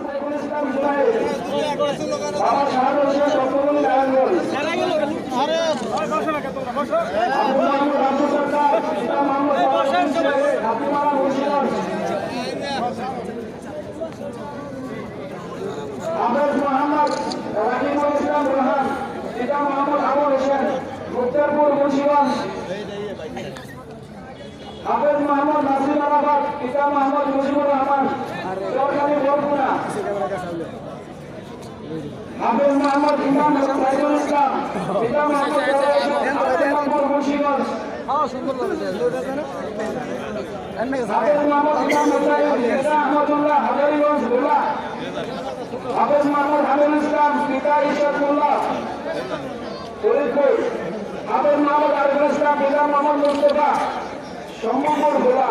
সাইফুল ইসলাম জুনাইদ বাবা শাহাদুল হোসেন রতনুল নারায়ণগঞ্জ আবু মাহমুদ রাজু সরকার পিতা মোহাম্মদ রাহিমুল ইসলাম রোহান পিতা মোহাম্মদ আবুল হোসেন মুক্তারপুর মুন্সিগঞ্জ হাফেজ মোহাম্মদ নাসির আরাফাত পিতা মোহাম্মদ মুজিবুর রহমান সরকারি বরগুনা হাফেজ মোহাম্মদ ইমাম সাইদুল ইসলাম পিতা মোহাম্মদ আব্দুল মুন্সিগঞ্জ। হাফেজ মোহাম্মদ ইমাম হুসাইন পিতা আহমদুল্লাহ হাজারিগঞ্জ ভোলা। হাফেজ মোহাম্মদ হামিদ ইসলাম পিতা ইশাকুল্লাহ। ফরিদপুর। হাফেজ মোহাম্মদ আরিফুল ইসলাম পিতা মোহাম্মদ মুস্তফা। সম্ভবপুর ভোলা।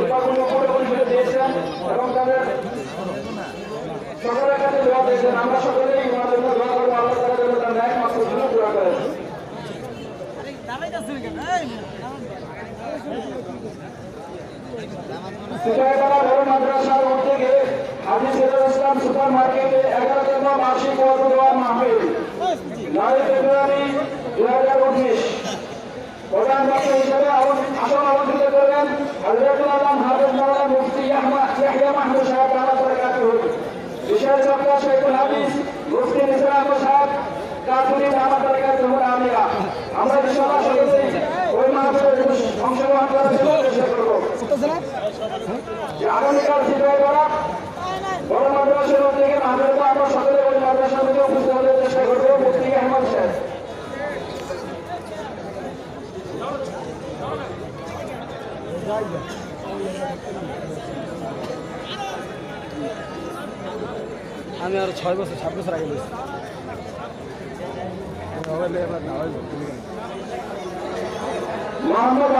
হাজি সিরাজুল ইসলাম সুপার মার্কেটে এগারোতম বার্ষিক ওয়াজ দেওয়ার মাহফিল। নয় ফেব্রুয়ারি দুই হাজার উনিশ। বিশেষ বক্তা শেখুল হাদিস মুফতি নিসার সাহেব কাতুরি দাওয়াত বারাকাতুহু আমিরা। আমরা ইনশাআল্লাহ সকলেই ওই মাহফিলে অংশগ্রহণ করার জন্য চেষ্টা করব। আগামীকাল সিপাহী করা বড় মাদ্রাসার উদ্যোগে আমাদের তো আমরা সকলে ওই মাদ্রাসার মধ্যে উপস্থিত হতে চেষ্টা করব, মুফতি আহমদ সাহেব। আমি আরও ছয় বছর সাত বছর আগে বলছি। মোহাম্মদ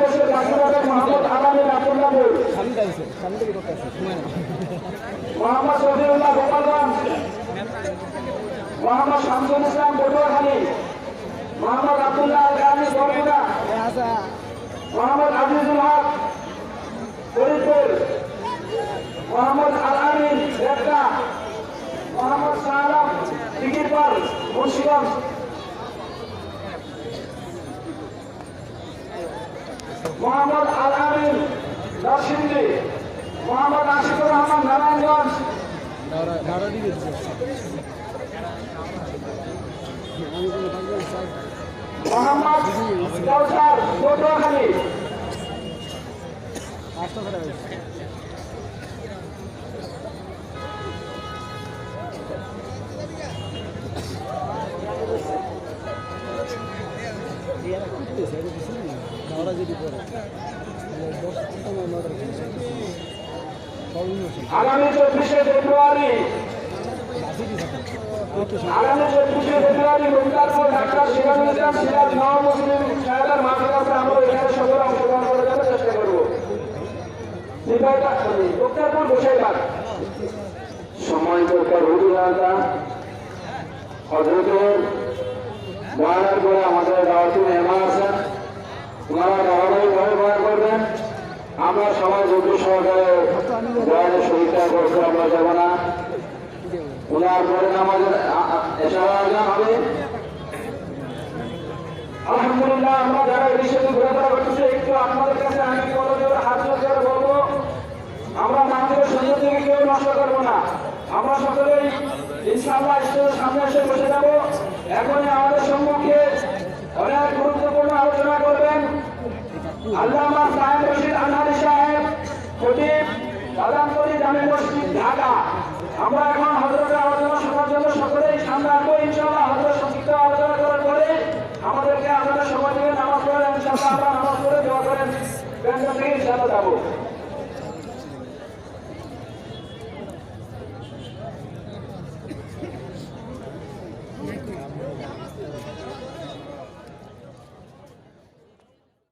বসে ডাক্তার মোহাম্মদ আলামিন আব্দুল্লাহপুর সামনে যাইছে সামনে থেকে করতে আছে সময় না মোহাম্মদ শফিউল্লাহ গোপালগঞ্জ মোহাম্মদ শামসুল ইসলাম পটুয়াখালী মোহাম্মদ আব্দুল্লাহ আল গানি বরগুনা আচ্ছা মোহাম্মদ আজিজুল হক ফরিদপুর মোহাম্মদ আল আমিন রেখা মোহাম্মদ শাহ আলম দিঘিরপাল মুন্সিগঞ্জ মোহাম্মদ আল আমিন নরসিংদী মোহাম্মদ আশিকুর রহমান নারায়ণগঞ্জ। মোহাম্মদ কাউসার পটুয়াখালী। করে। যদি প্রবলেম আছে আগামী চব্বিশে ফেব্রুয়ারি। আগামী চব্বিশে ফেব্রুয়ারি মুক্তারপুর ঢাকা ইসলাম সিরাজ নব মুসলিম সাহেবের আমরা এখানে সকলে অংশগ্রহণ করার জন্য চেষ্টা করব। মুক্তারপুর গোসাইবাগ সময় দরকার হুজুরাতা হজরতের বয়ানের পরে আমাদের দাওয়াতি মেহমান আছেন। ওনারা ধারাবাহিকভাবে বয়ান করবেন। আমরা সবাই যোগ্য সহকারে বয়ানের শরীরটা করতে আমরা যাব না। ওনার পরে আমাদের এশারা আজান হবে। আলহামদুলিল্লাহ, আমরা যারা এই বিষয়ে ঘোরাফেরা করতেছি, একটু আপনাদের কাছে আমি করজোর হাত করে বলব। আমরা মানুষের সুন্দর থেকে কেউ নষ্ট করব না। আমরা সকলেই ইনশাআল্লাহ স্টেজের সামনে এসে বসে যাব। এখনই আমাদের সম্মুখে অনেক গুরুত্বপূর্ণ আলোচনা করবেন। আল্লামা সাহেব রশিদ আনহারি সাহেব, খতিব বাদামতলী জামে মসজিদ, ঢাকা। আমরা এখন হজরতের আলোচনা শোনার জন্য সকলেই সামনে আসব, ইনশাআল্লাহ হজরত সংক্ষিপ্ত আলোচনা করার পরে আমাদেরকে আপনাদের সবাই নামাজ পড়ে ইনশাআল্লাহ আমরা নামাজ পড়ে দোয়া করেন। ব্যাংক থেকে ইনশাআল্লাহ যাব।